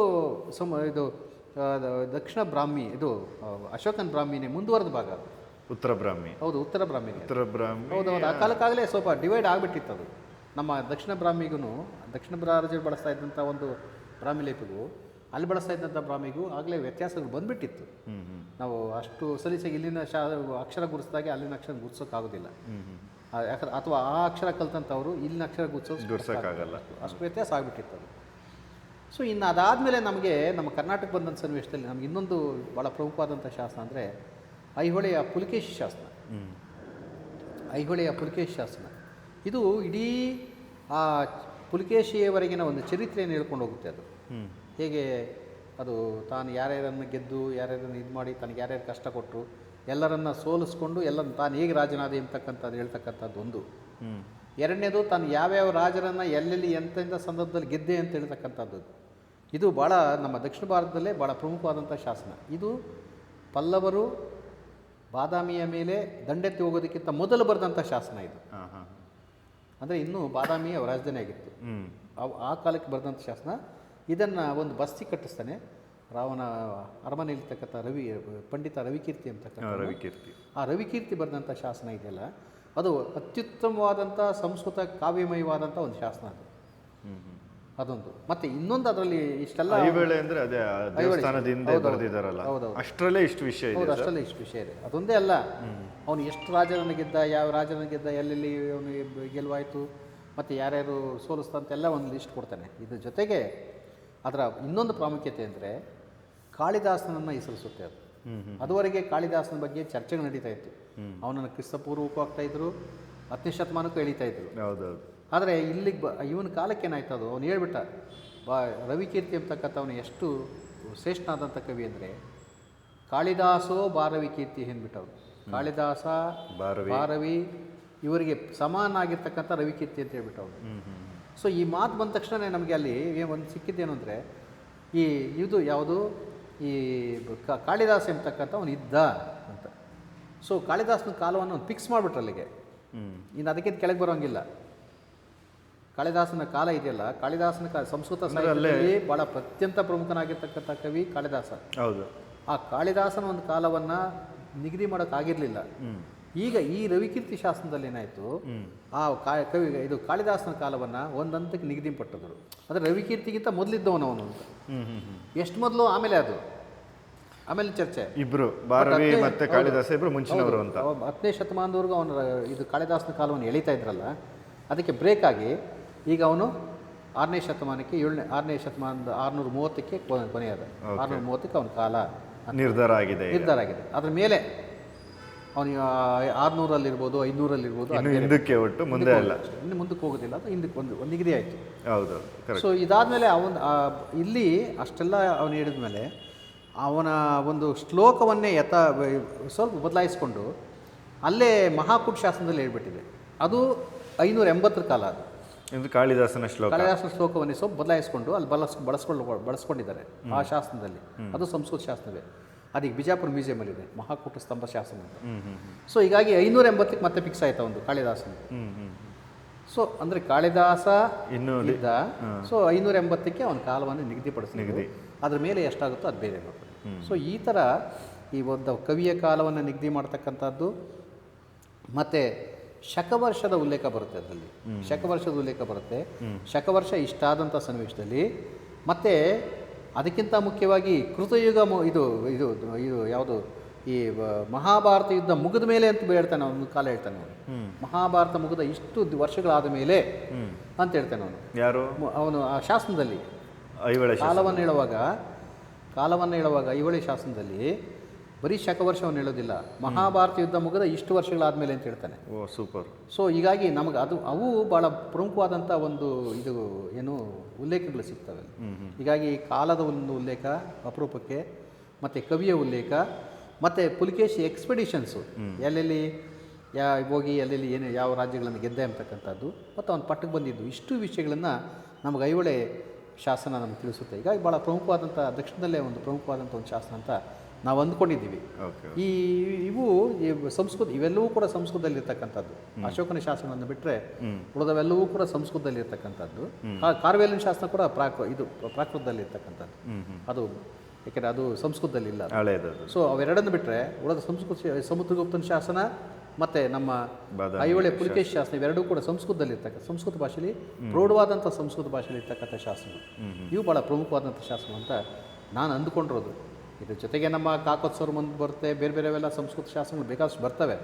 ಸಮ ಇದು ಆ, ದ- ದಕ್ಷಿಣ ಬ್ರಾಹ್ಮಿ ಇದು ಆ, ಅಶೋಕನ್ ಬ್ರಾಹ್ಮಿನೇ ಮುಂದುವರೆದ ಭಾಗ. ಅದು. ಉತ್ತರ ಬ್ರಾಹ್ಮಿ. ಹೌದು ಉತ್ತರ ಬ್ರಾಹ್ಮಿ ಉತ್ತರ ಬ್ರಾಹ್ಮಿ ಹೌದು ಹೌದು. ಆ ಕಾಲಕ್ಕಾಗಲೇ ಸ್ವಲ್ಪ ಡಿವೈಡ್ ಆಗಿಬಿಟ್ಟಿತ್ತು ಅದು. ನಮ್ಮ ದಕ್ಷಿಣ ಬ್ರಾಹ್ಮಿಗೂ ದಕ್ಷಿಣ ಬ್ರಾಹ್ಮಿ ಬಳಸ್ತಾ ಇದ್ದಂಥ ಒಂದು ಬ್ರಾಹ್ಮಿ ಲಿಪಿಗೂ ಅಲ್ಲಿ ಬಳಸ್ತಾ ಇದ್ದಂಥ ಬ್ರಾಹ್ಮಿಗೂ ಆಗಲೇ ವ್ಯತ್ಯಾಸಗಳು ಬಂದ್ಬಿಟ್ಟಿತ್ತು. ನಾವು ಅಷ್ಟು ಸಲೀಸಾಗಿ ಇಲ್ಲಿನ ಶಾ ಅಕ್ಷರ ಗುರುಸಿದಾಗೆ ಅಲ್ಲಿನ ಅಕ್ಷರ ಗುರ್ಸೋಕ್ಕಾಗೋದಿಲ್ಲ ಯಾಕಂದ್ರೆ ಅಥವಾ ಆ ಅಕ್ಷರ ಕಲ್ತಂಥವ್ರು ಇಲ್ಲಿನ ಅಕ್ಷರ ಗುರ್ಸಕ್ಕಾಗಲ್ಲ. ಅಷ್ಟು ವ್ಯತ್ಯಾಸ ಆಗಿಬಿಟ್ಟಿತ್ತು ಅದು. ಸೊ ಇನ್ನು ಅದಾದಮೇಲೆ ನಮಗೆ ನಮ್ಮ ಕರ್ನಾಟಕ ಬಂದಂಥ ಸನ್ನಿವೇಶದಲ್ಲಿ ನಮ್ಗೆ ಇನ್ನೊಂದು ಭಾಳ ಪ್ರಮುಖವಾದಂಥ ಶಾಸ್ತ್ರ ಅಂದರೆ ಐಹೊಳೆಯ ಪುಲಿಕೇಶಿ ಶಾಸನ ಐಹೊಳೆಯ ಪುಲಿಕೇಶಿ ಶಾಸನ ಇದು ಇಡೀ ಆ ಪುಲಿಕೇಶಿಯವರೆಗಿನ ಒಂದು ಚರಿತ್ರೆಯನ್ನು ಹೇಳ್ಕೊಂಡು ಹೋಗುತ್ತೆ ಅದು. ಹೇಗೆ ಅದು ತಾನು ಯಾರ್ಯಾರನ್ನು ಗೆದ್ದು ಯಾರ್ಯಾರನ್ನು ಇದು ಮಾಡಿ ತನಗೆ ಯಾರ್ಯಾರು ಕಷ್ಟ ಕೊಟ್ಟರು ಎಲ್ಲರನ್ನ ಸೋಲಿಸ್ಕೊಂಡು ಎಲ್ಲ ತಾನು ಹೇಗೆ ರಾಜನಾದೆ ಅಂತಕ್ಕಂಥದ್ದು ಹೇಳ್ತಕ್ಕಂಥದ್ದು ಒಂದು. ಎರಡನೇದು ತಾನು ಯಾವ್ಯಾವ ರಾಜರನ್ನು ಎಲ್ಲೆಲ್ಲಿ ಎಂತೆಂಥ ಸಂದರ್ಭದಲ್ಲಿ ಗೆದ್ದೆ ಅಂತ ಹೇಳ್ತಕ್ಕಂಥದ್ದು. ಇದು ಭಾಳ ನಮ್ಮ ದಕ್ಷಿಣ ಭಾರತದಲ್ಲೇ ಭಾಳ ಪ್ರಮುಖವಾದಂಥ ಶಾಸನ. ಇದು ಪಲ್ಲವರು ಬಾದಾಮಿಯ ಮೇಲೆ ದಂಡೆತ್ತಿ ಹೋಗೋದಕ್ಕಿಂತ ಮೊದಲು ಬರೆದಂಥ ಶಾಸನ ಇದು. ಹಾಂ ಹಾಂ ಅಂದರೆ ಇನ್ನೂ ಬಾದಾಮಿಯ ಅವರ ರಾಜಧಾನಿ ಆಗಿತ್ತು. ಅವ್- ಆ ಕಾಲಕ್ಕೆ ಬರೆದಂಥ ಶಾಸನ. ಇದನ್ನು ಒಂದು ಬಸ್ತಿ ಕಟ್ಟಿಸ್ತಾನೆ. ರಾವಣ ಅರಮನೆಯಲ್ಲಿರ್ತಕ್ಕಂಥ ರವಿ ಪಂಡಿತ ರವಿಕೀರ್ತಿ ಅಂತಕ್ಕಂಥ ರವಿಕೀರ್ತಿ. ಆ ರವಿಕೀರ್ತಿ ಬರೆದಂಥ ಶಾಸನ ಇದೆಯಲ್ಲ ಅದು ಅತ್ಯುತ್ತಮವಾದಂಥ ಸಂಸ್ಕೃತ ಕಾವ್ಯಮಯವಾದಂಥ ಒಂದು ಶಾಸನ ಅದು. ಅದೊಂದು. ಮತ್ತೆ ಇನ್ನೊಂದು ಅದರಲ್ಲಿ ಇಷ್ಟೆಲ್ಲ ಐವೇಳೆ ಅಂದ್ರೆ ಅದೇ ದೇವಸ್ಥಾನದಿಂದ ದೇವಸ್ಥಾನದ ಹಿಂದೆ ಬರೆದಿದ್ದಾರಲ್ಲ ಅಷ್ಟರಲ್ಲೇ ಇಷ್ಟು ವಿಷಯ ಇದೆ ಅಷ್ಟರಲ್ಲೇ ಇಷ್ಟು ವಿಷಯ ಇದೆ. ಅದೊಂದೇ ಅಲ್ಲ ಅವನು ಎಷ್ಟು ರಾಜರನ್ನು ಗೆದ್ದ ಯಾವ ರಾಜರನ್ನು ಗೆದ್ದ ಎಲ್ಲೆಲ್ಲಿ ಅವನು ಗೆಲುವಾಯಿತು ಮತ್ತು ಯಾರ್ಯಾರು ಸೋಲಿಸ್ತಾ ಅಂತೆಲ್ಲ ಒಂದು ಲಿಸ್ಟ್ ಕೊಡ್ತಾನೆ. ಇದ್ರ ಜೊತೆಗೆ ಅದರ ಇನ್ನೊಂದು ಪ್ರಾಮುಖ್ಯತೆ ಅಂದರೆ ಕಾಳಿದಾಸನನ್ನು ಹೆಸರಿಸುತ್ತೆ ಅದು. ಅದುವರೆಗೆ ಕಾಳಿದಾಸನ ಬಗ್ಗೆ ಚರ್ಚೆಗಳು ನಡೀತಾ ಇತ್ತು. ಅವನನ್ನು ಕ್ರಿಸ್ತಪೂರ್ವಕ್ಕೂ ಆಗ್ತಾ ಇದ್ರು ಹತ್ತನೇ ಶತಮಾನಕ್ಕೂ ಎಳಿತಾ ಇದ್ರು. ಹೌದೌದು. ಆದರೆ ಇಲ್ಲಿಗೆ ಬ ಇವನ ಕಾಲಕ್ಕೆ ಏನಾಯ್ತು ಅದು? ಅವನು ಹೇಳ್ಬಿಟ್ಟ ಬಾ ರವಿಕೀರ್ತಿ ಅಂತಕ್ಕಂಥವನು ಎಷ್ಟು ಶ್ರೇಷ್ಠನಾದಂಥ ಕವಿ ಅಂದರೆ ಕಾಳಿದಾಸೋ ಭಾರವಿ ಕೀರ್ತಿ ಅಂದ್ಬಿಟ್ಟವ್ರು ಕಾಳಿದಾಸ ಭಾರವಿ. ಬಾರವಿ ಇವರಿಗೆ ಸಮಾನಾಗಿರ್ತಕ್ಕಂಥ ರವಿಕೀರ್ತಿ ಅಂತ ಹೇಳ್ಬಿಟ್ಟವ್ರು ಸೊ ಈ ಮಾತು ಬಂದ ತಕ್ಷಣ ನಮಗೆ ಅಲ್ಲಿ ಒಂದು ಸಿಕ್ಕಿದ್ದೇನು ಅಂದರೆ ಈ ಇದು ಯಾವುದು? ಈ ಕಾಳಿದಾಸ ಎಂಬತಕ್ಕಂಥ ಅವನು ಇದ್ದ ಅಂತ. ಸೊ ಕಾಳಿದಾಸನ ಕಾಲವನ್ನು ಅವ್ನು ಫಿಕ್ಸ್ ಮಾಡಿಬಿಟ್ರು ಅಲ್ಲಿಗೆ. ಇನ್ನು ಅದಕ್ಕಿಂತ ಕೆಳಗೆ ಬರೋಂಗಿಲ್ಲ. ಕಾಳಿದಾಸನ ಕಾಲ ಇದೆಯಲ್ಲ ಕಾಳಿದಾಸನ ಕಾಲ ಸಂಸ್ಕೃತ ಸಾಹಿತ್ಯದಲ್ಲಿ ಬಹಳ ಅತ್ಯಂತ ಪ್ರಮುಖನಾಗಿರ್ತಕ್ಕಂಥ ಕವಿ ಕಾಳಿದಾಸ. ಹೌದು. ಆ ಕಾಳಿದಾಸನ ಒಂದು ಕಾಲವನ್ನು ನಿಗದಿ ಮಾಡೋಕ್ಕಾಗಿರಲಿಲ್ಲ. ಈಗ ಈ ರವಿಕೀರ್ತಿ ಶಾಸನದಲ್ಲಿ ಏನಾಯಿತು? ಆ ಕಾ ಕವಿ ಇದು ಕಾಳಿದಾಸನ ಕಾಲವನ್ನು ಒಂದು ಹಂತಕ್ಕೆ ನಿಗದಿ ಪಟ್ಟಿದ್ರು ಅಂದರೆ ರವಿಕೀರ್ತಿಗಿಂತ ಮೊದಲಿದ್ದವನು ಅವನು ಅಂತ. ಎಷ್ಟು ಮೊದಲು? ಆಮೇಲೆ ಅದು. ಆಮೇಲೆ ಚರ್ಚೆ. ಇಬ್ರು ಭಾರವಿ ಮತ್ತೆ. ಕಾಳಿದಾಸ ಇಬ್ರು ಮುಂಚಿನವರು ಅಂತ. ಹತ್ತನೇ ಶತಮಾನದವರೆಗೂ ಅವನು ಇದು ಕಾಳಿದಾಸನ ಕಾಲವನ್ನು ಎಳಿತಾ ಇದ್ರಲ್ಲ ಅದಕ್ಕೆ ಬ್ರೇಕ್ ಆಗಿ ಈಗ ಅವನು ಆರನೇ ಶತಮಾನಕ್ಕೆ ಏಳನೇ ಆರನೇ ಶತಮಾನದ ಆರುನೂರ ಮೂವತ್ತಕ್ಕೆ ಕೊನೆ- ಕೊನೆಯದ. ಆರುನೂರ ಮೂವತ್ತಕ್ಕೆ ಅವನ ಕಾಲ ನಿರ್ಧಾರ ಆಗಿದೆ ನಿರ್ಧಾರ ಆಗಿದೆ. ಅದ್ರ ಮೇಲೆ ಅವನಿಗೆ ಆರುನೂರಲ್ಲಿರ್ಬೋದು ಐನೂರಲ್ಲಿರ್ಬೋದು ಇನ್ನು ಹಿಂದಕ್ಕೆ ಒಟ್ಟು ಮುಂದೆ ಅಲ್ಲ. ಇನ್ನು ಮುಂದಕ್ಕೆ ಹೋಗೋದಿಲ್ಲ ಅದು ಹಿಂದಕ್ಕೆ ಒಂದು ಒಂದು ನಿಗದಿ ಆಯಿತು. ಹೌದು ಸೊ ಇದಾದಮೇಲೆ ಅವನು ಇಲ್ಲಿ ಅಷ್ಟೆಲ್ಲ ಅವನು ಹೇಳಿದ ಮೇಲೆ ಅವನ ಒಂದು ಶ್ಲೋಕವನ್ನೇ ಯಥ ಸ್ವಲ್ಪ ಬದಲಾಯಿಸ್ಕೊಂಡು ಅಲ್ಲೇ ಮಹಾಕೂಟ ಶಾಸನದಲ್ಲಿ ಹೇಳ್ಬಿಟ್ಟಿದೆ. ಅದು ಐನೂರ ಎಂಬತ್ತರ ಕಾಲ ಅದು. ಇದು ಕಾಳಿದಾಸನ ಶ್ಲೋಕ. ಕಾಳಿದಾಸನ ಶ್ಲೋಕವನ್ನು ಸ್ವಲ್ಪ ಬದಲಾಯಿಸ್ಕೊಂಡು ಅಲ್ಲಿ ಬಳಸ್ ಬಳಸ್ಕೊಂಡು ಬಳಸ್ಕೊಂಡಿದ್ದಾರೆ ಆ ಶಾಸನದಲ್ಲಿ. ಅದು ಸಂಸ್ಕೃತ ಶಾಸನವೇ. ಅದೀಗ ಬಿಜಾಪುರ ಮ್ಯೂಸಿಯಮಲ್ಲಿದೆ ಮಹಾಕೂಟ ಸ್ತಂಭ ಶಾಸನ ಅಂತ. ಸೊ ಹೀಗಾಗಿ ಐನೂರ ಎಂಬತ್ತಕ್ಕೆ ಮತ್ತೆ ಫಿಕ್ಸ್ ಆಯ್ತಾ ಒಂದು ಕಾಳಿದಾಸನ? ಸೊ ಅಂದರೆ ಕಾಳಿದಾಸ ಇನ್ನು ಇದ್ದ ಸೊ ಐನೂರ ಎಂಬತ್ತಕ್ಕೆ ಅವನ ಕಾಲವನ್ನು ನಿಗದಿಪಡಿಸಿ ನಿಗದಿ. ಅದ್ರ ಮೇಲೆ ಎಷ್ಟಾಗುತ್ತೋ ಅದು ಬೇರೆ ಸೊ ಈ ಥರ ಈ ಒಂದು ಕವಿಯ ಕಾಲವನ್ನು ನಿಗದಿ ಮಾಡ್ತಕ್ಕಂಥದ್ದು ಮತ್ತು ಶಕವರ್ಷದ ಉಲ್ಲೇಖ ಬರುತ್ತೆ ಅದರಲ್ಲಿ. ಶಕವರ್ಷದ ಉಲ್ಲೇಖ ಬರುತ್ತೆ. ಶಕವರ್ಷ ಇಷ್ಟಾದಂಥ ಸನ್ನಿವೇಶದಲ್ಲಿ. ಮತ್ತು ಅದಕ್ಕಿಂತ ಮುಖ್ಯವಾಗಿ ಕೃತಯುಗ ಇದು ಇದು ಇದು ಯಾವುದು? ಈ ಮಹಾಭಾರತ ಯುದ್ಧ ಮುಗಿದ ಮೇಲೆ ಅಂತ ಹೇಳ್ತಾನೆ ಅವನು ಕಾಲ ಹೇಳ್ತಾನೆ ಅವನು. ಮಹಾಭಾರತ ಮುಗಿದ ಇಷ್ಟು ವರ್ಷಗಳಾದ ಮೇಲೆ ಅಂತ ಹೇಳ್ತಾನೆ ಅವನು. ಯಾರು? ಅವನು ಆ ಶಾಸನದಲ್ಲಿ. ಕಾಲವನ್ನು ಹೇಳುವಾಗ ಕಾಲವನ್ನು ಹೇಳುವಾಗ ಐಹೊಳೆ ಶಾಸನದಲ್ಲಿ ಬರೀ ಶಕವರ್ಷವನ್ನು ಹೇಳೋದಿಲ್ಲ. ಮಹಾಭಾರತ ಯುದ್ಧ ಮುಗಿದ ಇಷ್ಟು ವರ್ಷಗಳಾದಮೇಲೆ ಅಂತ ಹೇಳ್ತಾನೆ. ಓ ಸೂಪರ್. ಸೊ ಹೀಗಾಗಿ ನಮಗೆ ಅದು ಅವು ಭಾಳ ಪ್ರಮುಖವಾದಂಥ ಒಂದು ಇದು ಏನು ಉಲ್ಲೇಖಗಳು ಸಿಗ್ತವೆ. ಹೀಗಾಗಿ ಕಾಲದ ಒಂದು ಉಲ್ಲೇಖ ಅಪರೂಪಕ್ಕೆ ಮತ್ತು ಕವಿಯ ಉಲ್ಲೇಖ ಮತ್ತು ಪುಲಿಕೇಶಿ ಎಕ್ಸ್ಪೆಡಿಷನ್ಸು. ಎಲ್ಲೆಲ್ಲಿ ಯಾ ಹೋಗಿ ಎಲ್ಲೆಲ್ಲಿ ಏನು ಯಾವ ರಾಜ್ಯಗಳನ್ನು ಗೆದ್ದೆ ಅಂತಕ್ಕಂಥದ್ದು ಮತ್ತು ಅವನು ಪಟ್ಟಕ್ಕೆ ಬಂದಿದ್ದು ಇಷ್ಟು ವಿಷಯಗಳನ್ನು ನಮಗೆ ಐಹೊಳೆ ಶಾಸನ ನಮಗೆ ತಿಳಿಸುತ್ತೆ. ಹೀಗಾಗಿ ಭಾಳ ಪ್ರಮುಖವಾದಂಥ ದಕ್ಷಿಣದಲ್ಲೇ ಒಂದು ಪ್ರಮುಖವಾದಂಥ ಒಂದು ಶಾಸನ ಅಂತ ನಾವು ಅಂದ್ಕೊಂಡಿದ್ದೀವಿ. ಈ ಇವು ಸಂಸ್ಕೃತ ಇವೆಲ್ಲವೂ ಕೂಡ ಸಂಸ್ಕೃತದಲ್ಲಿ ಇರ್ತಕ್ಕಂಥದ್ದು ಅಶೋಕನ ಶಾಸನವನ್ನು ಬಿಟ್ಟರೆ ಉಳಿದವೆಲ್ಲವೂ ಕೂಡ ಸಂಸ್ಕೃತದಲ್ಲಿ ಇರ್ತಕ್ಕಂಥದ್ದು ಕಾ- ಕಾರ್ವೇಲಿನ ಶಾಸನ ಕೂಡ ಪ್ರಾಕ್ ಇದು ಪ್ರಾಕೃತದಲ್ಲಿ ಇರ್ತಕ್ಕಂಥದ್ದು ಅದು ಯಾಕೆಂದರೆ ಅದು ಸಂಸ್ಕೃತದಲ್ಲಿ ಇಲ್ಲ ಸೊ ಅವೆರಡನ್ನು ಬಿಟ್ಟರೆ ಉಳಿದ ಸಂಸ್ಕೃತ ಸಮುದ್ರಗುಪ್ತನ ಶಾಸನ ಮತ್ತೆ ನಮ್ಮ ಐಹೊಳೆ ಪುಲಿಕೇಶ್ ಶಾಸನ ಇವೆರಡೂ ಕೂಡ ಸಂಸ್ಕೃತದಲ್ಲಿ ಇರ್ತಕ್ಕಂಥ ಸಂಸ್ಕೃತ ಭಾಷೆಯಲ್ಲಿ ಪ್ರೌಢವಾದಂಥ ಸಂಸ್ಕೃತ ಭಾಷೆಯಲ್ಲಿ ಇರ್ತಕ್ಕಂಥ ಶಾಸನ. ಇವು ಭಾಳ ಪ್ರಮುಖವಾದಂಥ ಶಾಸನ ಅಂತ ನಾನು ಅಂದುಕೊಂಡಿರೋದು. ಇದ್ರ ಜೊತೆಗೆ ನಮ್ಮ ಕಾಕೋತ್ಸವ ಮುಂದೆ ಬರುತ್ತೆ ಬೇರೆ ಬೇರೆವೆಲ್ಲ ಸಂಸ್ಕೃತ ಶಾಸನಗಳು ಬೇಕಾದಷ್ಟು ಬರ್ತವೆ.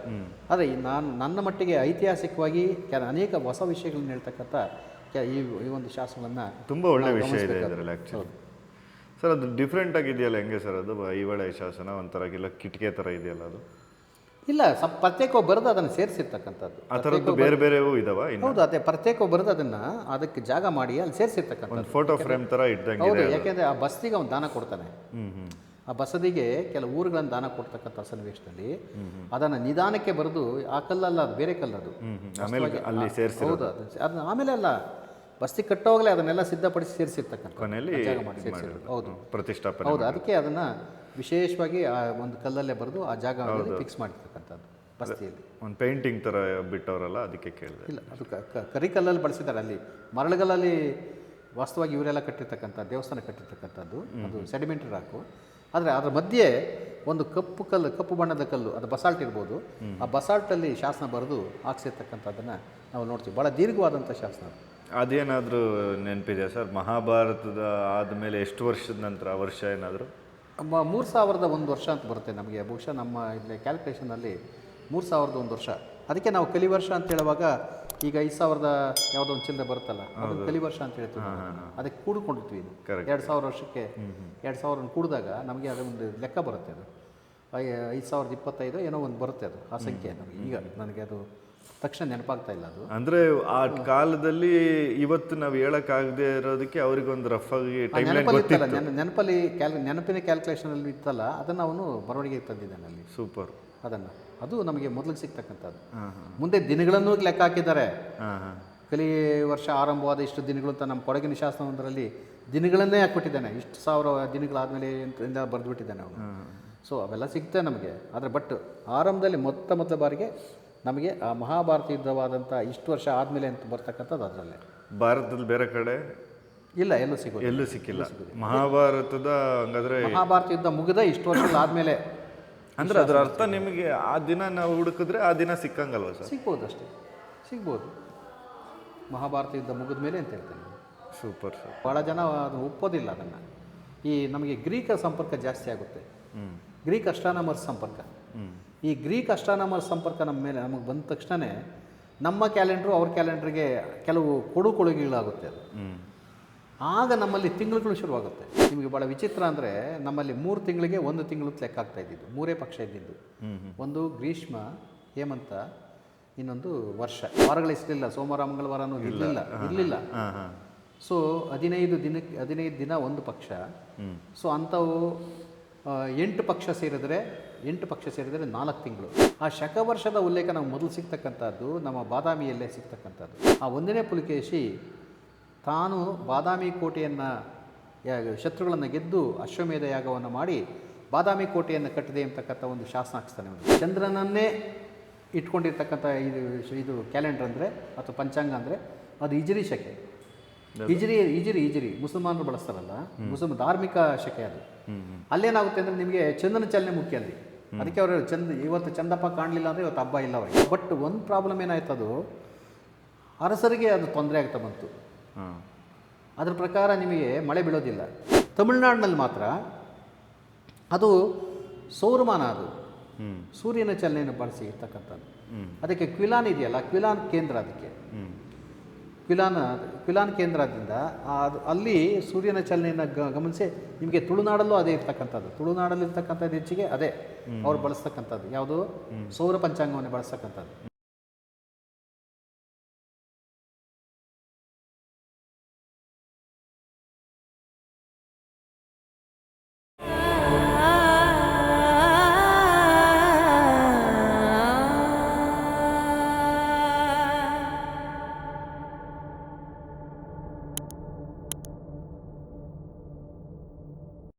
ಆದರೆ ನಾನು ನನ್ನ ಮಟ್ಟಿಗೆ ಐತಿಹಾಸಿಕವಾಗಿ ಕೆಲ ಅನೇಕ ಹೊಸ ವಿಷಯಗಳನ್ನ ಹೇಳ್ತಕ್ಕಂಥ ಈ ಈ ಒಂದು ಶಾಸ್ತ್ರಗಳನ್ನು ತುಂಬ ಒಳ್ಳೆ ವಿಷಯ ಇದೆ ಅದರಲ್ಲಿ ಆ್ಯಕ್ಚುಲಿ ಸರ್ ಅದು ಡಿಫ್ರೆಂಟ್ ಆಗಿದೆಯಲ್ಲ ಹೆಂಗೆ ಸರ್ ಅದು? ಐವಳೆ ಶಾಸನ ಒಂಥರ ಇಲ್ಲ ಕಿಟಕೆ ಥರ ಇದೆಯಲ್ಲ ಅದು? ಇಲ್ಲ ಸ್ವಲ್ಪ ಪ್ರತ್ಯೇಕ ಬರೆದು ಅದನ್ನು ಸೇರಿಸಿರ್ತಕ್ಕಂಥದ್ದು. ಆ ಥರದ್ದು ಬೇರೆ ಬೇರೆವೂ ಇದಾವ ಹೌದು ಅದೇ ಪ್ರತ್ಯೇಕ ಬರೆದು ಅದನ್ನು ಅದಕ್ಕೆ ಜಾಗ ಮಾಡಿ ಅಲ್ಲಿ ಸೇರಿಸಿರ್ತಕ್ಕಂಥ ಒಂದು ಫೋಟೋ ಫ್ರೇಮ್ ಥರ ಇದ್ದಂಗೆ ಹೌದು ಯಾಕೆಂದರೆ ಆ ಬಸ್ಸಿಗೆ ಅವ್ನು ದಾನ ಕೊಡ್ತಾನೆ. ಹ್ಞೂ ಹ್ಞೂ ಆ ಬಸದಿಗೆ ಕೆಲವು ಊರುಗಳನ್ನು ದಾನ ಕೊಡ್ತಕ್ಕಂಥ ಸನ್ನಿವೇಶದಲ್ಲಿ ಅದನ್ನು ನಿಧಾನಕ್ಕೆ ಬರೆದು ಆ ಕಲ್ಲಲ್ಲ ಅದು ಬೇರೆ ಕಲ್ಲದು. ಆಮೇಲೆ ಅಲ್ಲಿ ಸೇರಿಸಿ ಹೌದು ಅದು ಅದನ್ನ ಆಮೇಲೆ ಅಲ್ಲ ಬಸ್ತಿ ಕಟ್ಟೋಗಲೇ ಅದನ್ನೆಲ್ಲ ಸಿದ್ಧಪಡಿಸಿ ಸೇರಿಸಿರ್ತಕ್ಕಂಥ ಹೌದು. ಪ್ರತಿಷ್ಠಾಪನೆ ಹೌದು ಅದಕ್ಕೆ ಅದನ್ನು ವಿಶೇಷವಾಗಿ ಆ ಒಂದು ಕಲ್ಲಲ್ಲೇ ಬರೆದು ಆ ಜಾಗ ಫಿಕ್ಸ್ ಮಾಡಿರ್ತಕ್ಕಂಥದ್ದು ಬಸ್ತಿಯಲ್ಲಿ. ಒಂದು ಪೇಂಟಿಂಗ್ ಥರ ಬಿಟ್ಟವರಲ್ಲ ಅದಕ್ಕೆ ಕೇಳಿದೆ. ಇಲ್ಲ ಅದು ಕರಿ ಕಲ್ಲಲ್ಲಿ ಕರಿಕಲ್ಲಲ್ಲಿ ಬಳಸಿದ್ದಾರೆ. ಅಲ್ಲಿ ಮರಳುಗಲ್ಲಲ್ಲಿ ವಾಸ್ತವವಾಗಿ ಇವರೆಲ್ಲ ಕಟ್ಟಿರ್ತಕ್ಕಂಥ ದೇವಸ್ಥಾನ ಕಟ್ಟಿರ್ತಕ್ಕಂಥದ್ದು. ಅದು ಸೆಡಿಮೆಂಟ್ರಿ ರಾಕು. ಆದರೆ ಅದರ ಮಧ್ಯೆ ಒಂದು ಕಪ್ಪು ಕಲ್ಲು ಕಪ್ಪು ಬಣ್ಣದ ಕಲ್ಲು ಅದು ಬಸಾಲ್ಟ್ ಇರ್ಬೋದು. ಆ ಬಸಾಲ್ಟಲ್ಲಿ ಶಾಸನ ಬರೆದು ಹಾಕ್ಸಿರ್ತಕ್ಕಂಥದ್ದನ್ನು ನಾವು ನೋಡ್ತೀವಿ. ಭಾಳ ದೀರ್ಘವಾದಂಥ ಶಾಸನ ಅದು. ಅದೇನಾದರೂ ನೆನಪಿದೆ ಸರ್? ಮಹಾಭಾರತದ ಆದಮೇಲೆ ಎಷ್ಟು ವರ್ಷದ ನಂತರ ವರ್ಷ ಏನಾದರೂ? ಮೂರು ಸಾವಿರದ ಒಂದು ವರ್ಷ ಅಂತ ಬರುತ್ತೆ ನಮಗೆ. ಬಹುಶಃ ನಮ್ಮ ಇಲ್ಲಿ ಕ್ಯಾಲ್ಕುಲೇಷನಲ್ಲಿ ಮೂರು ಸಾವಿರದ ಒಂದು ವರ್ಷ. ಅದಕ್ಕೆ ನಾವು ಕಲಿ ವರ್ಷ ಅಂತ ಹೇಳುವಾಗ ಈಗ ಐದು ಸಾವಿರದ ಯಾವುದೋ ಒಂದು ಚಿಲ್ಲರೆ ಬರುತ್ತಲ್ಲ ಅದು ಕಲಿ ವರ್ಷ ಅಂತ ಹೇಳ್ತೀವಿ ಅದಕ್ಕೆ ಕೂಡಿಕೊಂಡಿರ್ತೀವಿ ಇದು. ಎರಡು ಸಾವಿರ ವರ್ಷಕ್ಕೆ ಎರಡು ಸಾವಿರ ಕೂಡಿದಾಗ ನಮಗೆ ಅದೊಂದು ಲೆಕ್ಕ ಬರುತ್ತೆ ಅದು. ಐದು ಸಾವಿರದ ಇಪ್ಪತ್ತೈದು ಏನೋ ಒಂದು ಬರುತ್ತೆ ಅದು ಆ ಸಂಖ್ಯೆ ನಮಗೆ. ಈಗ ನನಗೆ ಅದು ತಕ್ಷಣ ನೆನಪಾಗ್ತಾ ಇಲ್ಲ ಅದು. ಅಂದ್ರೆ ಆ ಕಾಲದಲ್ಲಿ ಇವತ್ತು ನಾವು ಹೇಳಕ್ಕಾಗದೆ ಇರೋದಕ್ಕೆ ಅವ್ರಿಗೊಂದು ರಫ್ ಆಗಿ ನೆನಪಲ್ಲಿ ಕ್ಯಾಲ್ ನೆನಪಿನ ಕ್ಯಾಲ್ಕುಲೇಷನಲ್ಲಿ ಇತ್ತಲ್ಲ ಅದನ್ನ ಅವನು ಬರವಣಿಗೆ ತಂದಿದ್ದಾನೆ ಅಲ್ಲಿ. ಸೂಪರ್ ಅದನ್ನು. ಅದು ನಮಗೆ ಮೊದಲಿಗೆ ಸಿಗ್ತಕ್ಕಂಥದ್ದು. ಮುಂದೆ ದಿನಗಳನ್ನು ಲೆಕ್ಕ ಹಾಕಿದ್ದಾರೆ. ಕಲಿ ವರ್ಷ ಆರಂಭವಾದ ಇಷ್ಟು ದಿನಗಳು ಅಂತ ನಮ್ಮ ಕೊಡಗಿನ ಶಾಸನವೊಂದರಲ್ಲಿ ದಿನಗಳನ್ನೇ ಹಾಕ್ಬಿಟ್ಟಿದ್ದಾನೆ. ಇಷ್ಟು ಸಾವಿರ ದಿನಗಳಾದಮೇಲೆ ಇಂದ ಬರೆದುಬಿಟ್ಟಿದ್ದಾನೆ ಅವನು. ಸೊ ಅವೆಲ್ಲ ಸಿಗ್ತವೆ ನಮಗೆ. ಆದರೆ ಬಟ್ ಆರಂಭದಲ್ಲಿ ಮೊತ್ತ ಮೊದಲ ಬಾರಿಗೆ ನಮಗೆ ಆ ಮಹಾಭಾರತ ಯುದ್ಧವಾದಂಥ ಇಷ್ಟು ವರ್ಷ ಆದಮೇಲೆ ಅಂತ ಬರ್ತಕ್ಕಂಥದ್ದು ಅದರಲ್ಲೇ. ಭಾರತದಲ್ಲಿ ಬೇರೆ ಕಡೆ? ಇಲ್ಲ ಎಲ್ಲೂ ಸಿಗೋದು ಎಲ್ಲೂ ಸಿಕ್ಕಿಲ್ಲ. ಮಹಾಭಾರತದ ಹಂಗಾದ್ರೆ ಮಹಾಭಾರತ ಯುದ್ಧ ಮುಗಿದ ಇಷ್ಟು ವರ್ಷಗಳಾದಮೇಲೆ ಅಂದ್ರೆ ಅದರ ಅರ್ಥ ನಿಮಗೆ ಆ ದಿನ ನಾವು ಹುಡುಕಿದ್ರೆ ಆ ದಿನ ಸಿಕ್ಕಂಗಲ್ವ ಸರ್? ಸಿಗ್ಬೋದು ಅಷ್ಟೇ. ಸಿಗ್ಬೋದು. ಮಹಾಭಾರತ ಯುದ್ಧ ಮುಗಿದ ಮೇಲೆ ಅಂತ ಹೇಳ್ತೇನೆ ಸೂಪರ್ ಸರ್. ಭಾಳ ಜನ ಅದು ಒಪ್ಪೋದಿಲ್ಲ ಅದನ್ನು. ಈ ನಮಗೆ ಗ್ರೀಕ ಸಂಪರ್ಕ ಜಾಸ್ತಿ ಆಗುತ್ತೆ. ಗ್ರೀಕ್ ಅಷ್ಟಾನಮರ್ ಸಂಪರ್ಕ. ಈ ಗ್ರೀಕ್ ಅಷ್ಟಾನಮರ್ ಸಂಪರ್ಕ ನಮ್ಮ ಮೇಲೆ ನಮಗೆ ಬಂದ ತಕ್ಷಣವೇ ನಮ್ಮ ಕ್ಯಾಲೆಂಡ್ರು ಅವ್ರ ಕ್ಯಾಲೆಂಡ್ರಿಗೆ ಕೆಲವು ಕೊಡು ಕೊಡುಗೆಗಳಾಗುತ್ತೆ ಅದು. ಹ್ಞೂ ಆಗ ನಮ್ಮಲ್ಲಿ ತಿಂಗಳುಗಳು ಶುರುವಾಗುತ್ತೆ. ನಿಮಗೆ ಭಾಳ ವಿಚಿತ್ರ ಅಂದರೆ ನಮ್ಮಲ್ಲಿ ಮೂರು ತಿಂಗಳಿಗೆ ಒಂದು ತಿಂಗಳು ಲೆಕ್ಕ ಆಗ್ತಾ ಇದ್ದಿದ್ದು. ಮೂರೇ ಪಕ್ಷ ಇದ್ದಿದ್ದು. ಒಂದು ಗ್ರೀಷ್ಮ ಹೇಮಂತ ಇನ್ನೊಂದು ವರ್ಷ. ವಾರಗಳಿಸಲಿಲ್ಲ ಸೋಮವಾರ ಮಂಗಳವಾರ ಅನ್ನೋದು ಇರಲಿಲ್ಲ. ಇರಲಿಲ್ಲ. ಸೊ ಹದಿನೈದು ದಿನಕ್ಕೆ ಹದಿನೈದು ದಿನ ಒಂದು ಪಕ್ಷ. ಸೊ ಅಂಥವು ಎಂಟು ಪಕ್ಷ ಸೇರಿದರೆ ಎಂಟು ಪಕ್ಷ ಸೇರಿದರೆ ನಾಲ್ಕು ತಿಂಗಳು. ಆ ಶಕವರ್ಷದ ಉಲ್ಲೇಖ ನಾವು ಮೊದಲು ಸಿಗ್ತಕ್ಕಂಥದ್ದು ನಮ್ಮ ಬಾದಾಮಿಯಲ್ಲೇ ಸಿಗ್ತಕ್ಕಂಥದ್ದು. ಆ ಒಂದನೇ ಪುಲಿಕೇಶಿ ತಾನು ಬಾದಾಮಿ ಕೋಟೆಯನ್ನು ಶತ್ರುಗಳನ್ನು ಗೆದ್ದು ಅಶ್ವಮೇಧ ಯಾಗವನ್ನು ಮಾಡಿ ಬಾದಾಮಿ ಕೋಟೆಯನ್ನು ಕಟ್ಟಿದೆ ಅಂತಕ್ಕಂಥ ಒಂದು ಶಾಸನ ಹಾಕ್ಸ್ತಾನೆ ಅವನು ಚಂದ್ರನನ್ನೇ ಇಟ್ಕೊಂಡಿರ್ತಕ್ಕಂಥ ಇದು ಇದು ಕ್ಯಾಲೆಂಡರ್ ಅಂದರೆ ಅಥವಾ ಪಂಚಾಂಗ ಅಂದರೆ ಅದು ಇಜರಿ ಶಕೆ. ಇಜರಿ ಇಜಿರಿ ಇಜಿರಿ ಮುಸಲ್ಮಾನರು ಬಳಸ್ತಾರಲ್ಲ ಮುಸಲ್ಮ ಧಾರ್ಮಿಕ ಶಕೆ ಅದು. ಅಲ್ಲೇನಾಗುತ್ತೆ ಅಂದರೆ ನಿಮಗೆ ಚಂದನ ಚಲನೆ ಮುಖ್ಯ ಅಲ್ಲಿ. ಅದಕ್ಕೆ ಅವರು ಚಂದ ಇವತ್ತು ಚಂದಪ್ಪ ಕಾಣಲಿಲ್ಲ ಅಂದರೆ ಇವತ್ತು ಹಬ್ಬ ಇಲ್ಲ ಅವರಿಗೆ. ಬಟ್ ಒಂದು ಪ್ರಾಬ್ಲಮ್ ಏನಾಯ್ತು ಅದು ಅರಸರಿಗೆ ಅದು ತೊಂದರೆ ಆಗ್ತಾ ಬಂತು. ಅದ್ರ ಪ್ರಕಾರ ನಿಮಗೆ ಮಳೆ ಬೀಳೋದಿಲ್ಲ. ತಮಿಳುನಾಡಿನಲ್ಲಿ ಮಾತ್ರ ಅದು ಸೌರಮಾನ ಅದು. ಸೂರ್ಯನ ಚಲನೆಯನ್ನು ಬಳಸಿ ಇರ್ತಕ್ಕಂಥದ್ದು. ಅದಕ್ಕೆ ಕ್ವಿಲಾನ್ ಇದೆಯಲ್ಲ ಕ್ವಿಲಾನ್ ಕೇಂದ್ರ ಅದಕ್ಕೆ. ಕ್ವಿಲಾನ್ ಕ್ವಿಲಾನ್ ಕೇಂದ್ರದಿಂದ ಅದು ಅಲ್ಲಿ ಸೂರ್ಯನ ಚಲನೆಯನ್ನು ಗಮನಿಸಿ ನಿಮಗೆ ತುಳುನಾಡಲ್ಲೂ ಅದೇ ಇರ್ತಕ್ಕಂಥದ್ದು. ತುಳುನಾಡಲ್ಲಿ ಇರ್ತಕ್ಕಂಥದ್ದು ಹೆಚ್ಚಿಗೆ ಅದೇ. ಅವ್ರು ಬಳಸ್ತಕ್ಕಂಥದ್ದು. ಯಾವುದು? ಸೌರ ಪಂಚಾಂಗವನ್ನು ಬಳಸ್ತಕ್ಕಂಥದ್ದು.